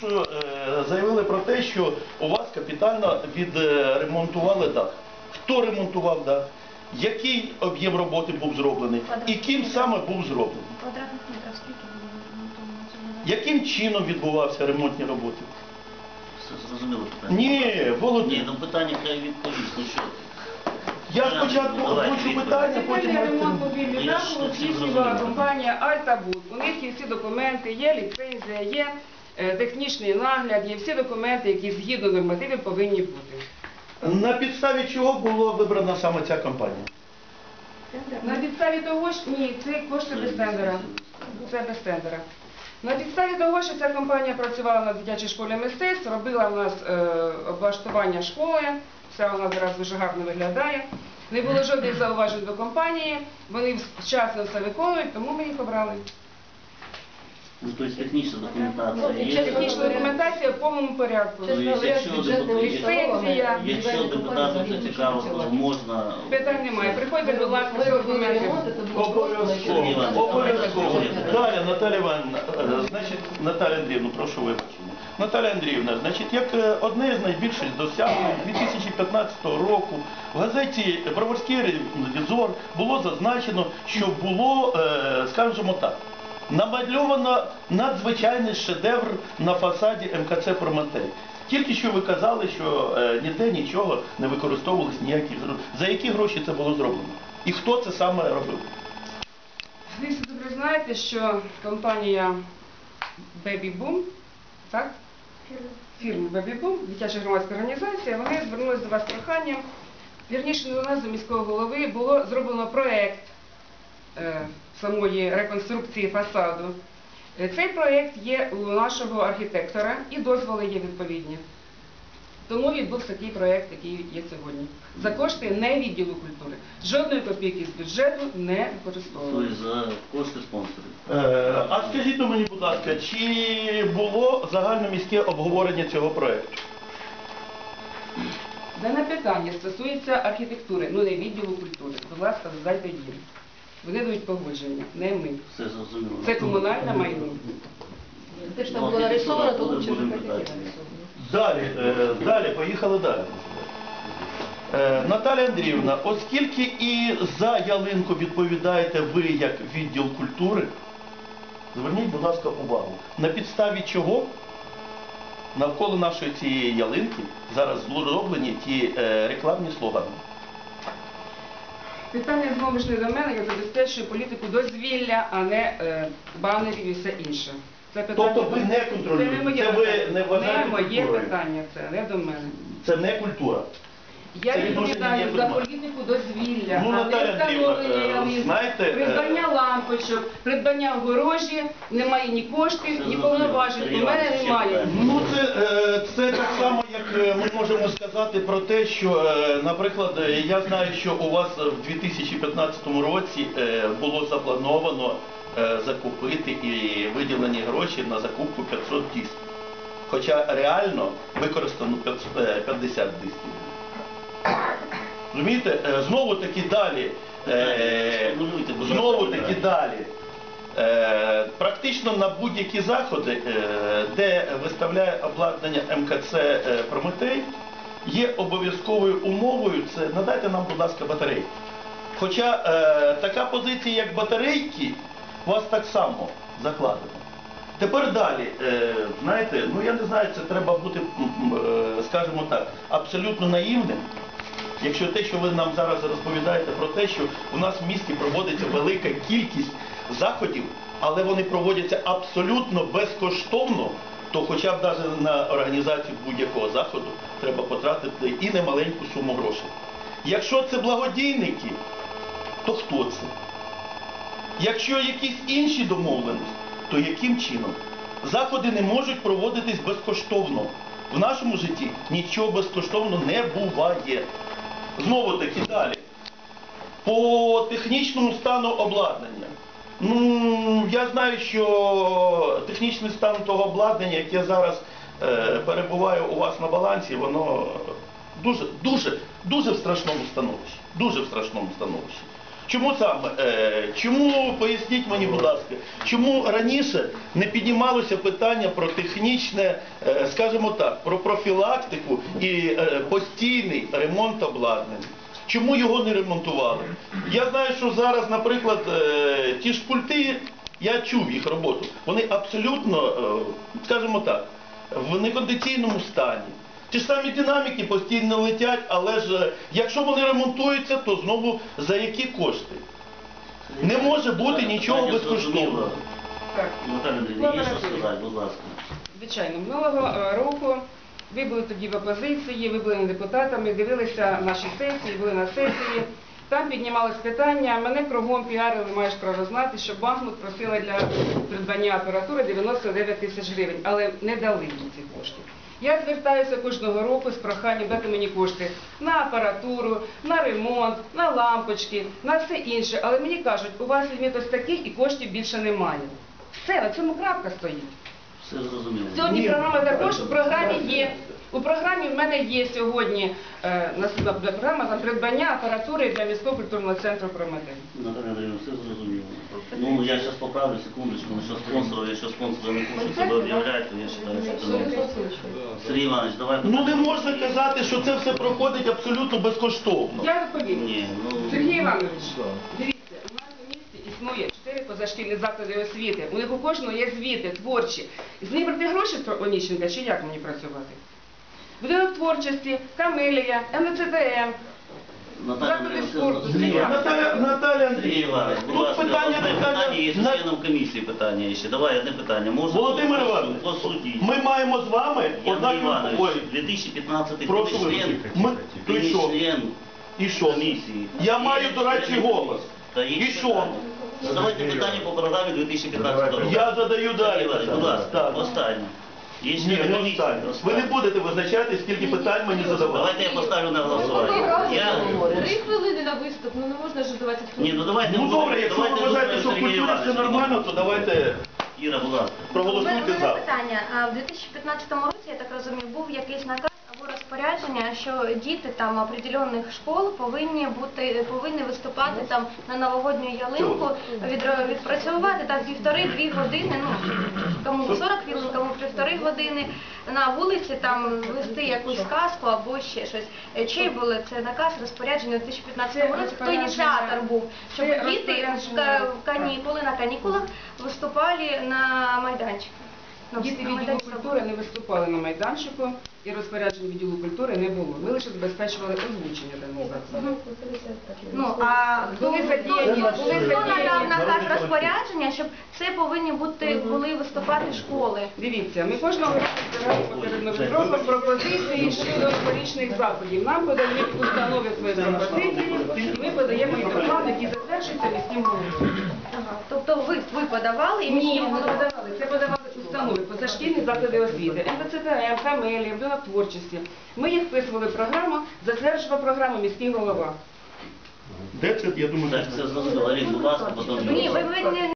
що е, заявили про те, що у вас капітально відремонтували дах. Хто ремонтував дах? Який об'єм роботи був зроблений? І ким саме був зроблений? Квадратних метрів скільки було ремонтовано? Яким чином відбувався ремонтні роботи? Все зрозуміло питання. Ні, Володимир. Ні, ну питання хай відповість. Ну що? Я спочатку озвучу відповідь. питання, потім ремонт Я даху ж здійснювала компанія Альтабуд. У них є всі документи, є ліцензія, є технічний нагляд, є всі документи, які згідно нормативів повинні бути. На підставі чого була вибрана саме ця компанія? На підставі того, що ні, це кошти без тендера. Це без тендера. На підставі того, що ця компанія працювала на дитячій школі мистецтв, робила в нас е, облаштування школи, вся вона зараз дуже гарно виглядає. Не було жодних зауважень до компанії, вони вчасно все виконують, тому ми їх обрали. Ну, тобто технічна документація є. Технічна документація в повному порядку. Ну, і якщо депутат- Ліцензія. Якщо депутату це цікаво, то можна. Питань немає. Приходьте, будь ласка, з документами. Обов'язково. Обов'язково. Далі, Наталя Іванівна, е, значить, Наталя Андріївна, прошу вибачення. Наталя Андріївна, значить, як е, одне з найбільших досягнень 2015 року в газеті Броварський ревізор було зазначено, що було, е, скажімо так, намальовано надзвичайний шедевр на фасаді МКЦ Прометей. Тільки що ви казали, що е, ніде нічого не використовувалось ніякі зро- за які гроші це було зроблено? І хто це саме робив? Ви всі добре знаєте, що компанія Baby Boom, так? Фірма Baby Boom, дитяча громадська організація, вони звернулися до вас з проханням. Вірніше до нас, до міського голови, було зроблено проєкт е, самої реконструкції фасаду. Е, Цей проєкт є у нашого архітектора і дозволи є відповідні. Тому відбувся такий проєкт, який є сьогодні. За кошти не відділу культури. Жодної копійки з бюджету не використовували. Тобто за кошти спонсорів. Е, А скажіть ну, мені, будь ласка, чи було загальноміське обговорення цього проєкту? Дане питання стосується архітектури, ну не відділу культури. Будь ласка, задайте їм. Вони дають погодження, не ми. Все зрозуміло. Це комунальне майно. Те, що там було нарисовано, то лучше нарисовано. Далі, е, далі, поїхали далі. Е, Наталя Андріївна, оскільки і за ялинку відповідаєте ви як відділ культури, зверніть, будь ласка, увагу, на підставі чого навколо нашої цієї ялинки зараз зроблені ті е, рекламні слогани. Питання знову ж не до мене, я забезпечую політику дозвілля, а не е, банерів і все інше. Це питання. Тобто ви не контролюєте? Це не моє Це ви не вважаєте Не моє культурою? питання, це не до мене. Це не культура. Я Це відношення відповідаю за політику дозвілля, Ну, а не Наталя Андріївна, встановлення е, ялинки, знаєте, е, придбання лампочок, придбання огорожі, немає ні коштів, ні повноважень. У мене немає. Ну це, е, це так само, як е, ми можемо сказати про те, що, е, наприклад, я знаю, що у вас в 2015 році було заплановано закупити і виділені гроші на закупку 500 дисків. Хоча реально використано 500, е, 50 дисків. Розумієте, знову таки далі. Е, ласка, Знову таки далі. Е, Практично на будь-які заходи, е, де виставляє обладнання МКЦ е, Прометей, є обов'язковою умовою це надайте нам, будь ласка, батарейки. Хоча е, така позиція, як батарейки, у вас так само закладена. Тепер далі, е, знаєте, ну я не знаю, це треба бути, е, скажімо так, абсолютно наївним. Якщо те, що ви нам зараз розповідаєте про те, що у нас в місті проводиться велика кількість заходів, але вони проводяться абсолютно безкоштовно, то хоча б навіть на організацію будь-якого заходу треба потратити і немаленьку суму грошей. Якщо це благодійники, то хто це? Якщо якісь інші домовленості, то яким чином? Заходи не можуть проводитись безкоштовно. В нашому житті нічого безкоштовно не буває. Знову таки далі. По технічному стану обладнання. Ну, я знаю, що технічний стан того обладнання, яке зараз е, перебуває у вас на балансі, воно дуже, дуже, дуже в страшному становищі. Дуже в страшному становищі. Чому саме? Е, чому, поясніть мені, будь ласка, чому раніше не піднімалося питання про технічне, е, скажімо так, про профілактику і е, постійний ремонт обладнання? Чому його не ремонтували? Я знаю, що зараз, наприклад, ті ж пульти, я чув їх роботу, вони абсолютно, скажімо так, в некондиційному стані. Ті ж самі динаміки постійно летять, але ж е, якщо вони ремонтуються, то знову за які кошти? Не може бути нічого безкоштовного. Так. Наталя Андрійовна, є що сказати, будь ласка. Звичайно, минулого е, року ви були тоді в опозиції, ви були не депутатами, дивилися наші сесії, були на сесії. Там піднімалось питання, мене кругом піарили, маєш право знати, що Бахмут просила для придбання апаратури 99 тисяч гривень, але не дали їм ці кошти. Я звертаюся кожного року з проханням дати мені кошти на апаратуру, на ремонт, на лампочки, на все інше. Але мені кажуть, у вас ліміт ось такий і коштів більше немає. Все, на цьому крапка стоїть. Все зрозуміло. Сьогодні програма також у програмі є. У програмі в мене є сьогодні е, наступна буде програма там придбання апаратури для міського культурного центру Прометей. Наталя Андрійовна, все зрозуміло. Ну, я зараз поправлю секундочку, ну, що спонсорів, якщо спонсори не хочуть себе об'являти, то я вважаю, що це не Сергій Іванович, давай. Ну не можна казати, що це все проходить абсолютно безкоштовно. Я відповім. Ні, ну... Сергій Іванович, дивіться, у нас у місті існує чотири позашкільні заклади освіти. У них у кожного є звіти творчі. З них брати гроші Оніщенка чи як мені працювати? Будинок творчості, Камелія, МЦТМ. Наталя все спорту. Наталя, Наталя Сергій Іванович, будь тут ласка, питання, одне питання є питання. членом комісії питання ще. Давай одне питання. Можна Володимир по- Іванович, по суті. ми маємо з вами Іван однакові... Іванович, Ой, 2015 ти член, вибачте. Ми... ти що? член І що? комісії. Я маю дорадчий голос. Та є І що? питання. Задавайте питання по програмі 2015 року. Я задаю далі. Іванович, будь ласка, Так. останнє. Ні, не комісії. останнє. Ви не будете визначати, скільки питань мені задавати. Давайте я поставлю на голосування. Я... Три хвилини на виступ, ну не можна ж 20 Ні, ну давайте Ну будемо- добре, якщо ви давайте вважаєте, що культурі Сергія все нормально, то давайте Іра, будь ласка. У проголосуйте мене за. питання. А в 2015 році, я так розумію, був якийсь наказ розпорядження, що діти там определених школ повинні бути повинні виступати там на новогодню ялинку, відро- відпрацьовувати так півтори-дві години. Ну кому 40 хвилин, кому півтори години на вулиці там вести якусь казку або ще щось. Е, Чий був це наказ розпорядження у 2015 році? Хто ініціатор був? Щоб діти в канікули на канікулах виступали на майданчик. Ну, Діти відділу культури не виступали на майданчику і розпоряджень відділу культури не було. Ми лише забезпечували озвучення даних закладів. Ну, а хто, Були задіяні, були хто надав задіяні. наказ розпорядження, щоб це повинні бути були виступати школи? Дивіться, ми кожного року збираємо перед новим роком пропозиції щодо новорічних заходів. Нам подають установи свої пропозиції, і ми подаємо їх до плану, який затверджується міським головою. Тобто ви, ви подавали і Ні, міським не подавали. Це подавали установи, позашкільні заклади освіти, МВЦТМ, Камелія, будинок творчості. Ми їх вписували в програму, затверджував програму міський голова. Де це, я думаю, Так, це зрозуміло. Арін, будь ласка, потім... Ні, ви, ви не